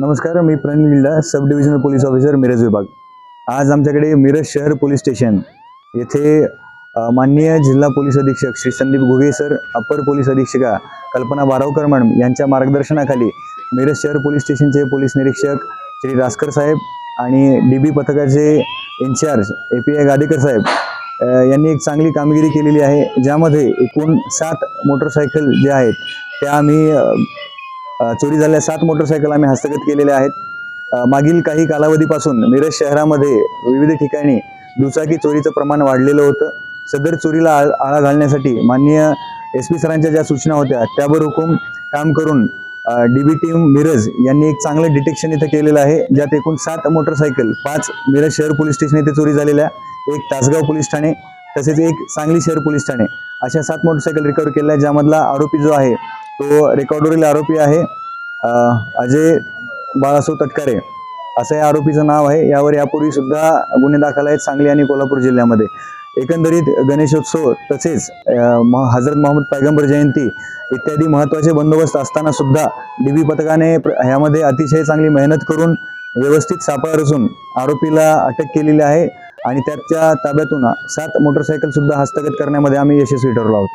नमस्कार मी Pranil Gilda sub divisional police officer Miraj विभाग. आज आमच्याकडे मिरज शहर पोलीस स्टेशन येथे माननीय जिल्हा पोलीस अधीक्षक श्री संदीप घुगे सर अपर पोलीस अधीक्षिका कल्पना बारावकर मॅडम यांच्या मार्गदर्शनाखाली मिरज शहर पोलीस स्टेशनचे पोलीस निरीक्षक श्री रासकर साहेब आणि डी बी पथकाचे incharge A P I Gadekar साहेब यांनी एक चांगली कामगिरी केलेली आहे ज्यामध्ये एकूण सात मोटरसायकल जे आहेत त्या आम्ही चोरी झालेल्या सात मोटरसायकल आम्ही हस्तगत केलेल्या आहेत. मागील काही कालावधीपासून मिरज शहरामध्ये विविध ठिकाणी दुचाकी चोरीचं प्रमाण वाढलेलं होतं. सदर चोरीला आळ आळा घालण्यासाठी माननीय एस पी सरांच्या ज्या सूचना होत्या त्यावर हुकूम काम करून डी बी टीम मिरज यांनी एक चांगलं डिटेक्शन इथं केलेलं आहे ज्यात एकूण सात मोटरसायकल पाच मिरज शहर पोलीस स्टेशन येथे चोरी झालेल्या एक तासगाव पोलीस ठाणे तसेच एक सांगली शहर पोलीस ठाणे. अशा सात मोटरसायकल रिकवर केल्या ज्यामधला आरोपी जो आहे तो रेकॉर्डवरील आरोपी आहे. अजय बाळासो तटकरे असं या आरोपीचं नाव आहे. यावर यापूर्वी सुद्धा गुन्हे दाखल आहेत सांगली आणि कोल्हापूर जिल्ह्यामध्ये. एकंदरीत गणेशोत्सव तसेच हजरत मोहम्मद पैगंबर जयंती इत्यादी महत्त्वाचे बंदोबस्त असताना सुद्धा डी बी पथकाने ह्यामध्ये अतिशय चांगली मेहनत करून व्यवस्थित सापळा रचून आरोपीला अटक केलेली आहे. आणि त्याच्या ताब्यातून सात मोटरसायकल सुद्धा हस्तगत करण्यामध्ये आम्ही यशस्वी ठरलो आहोत.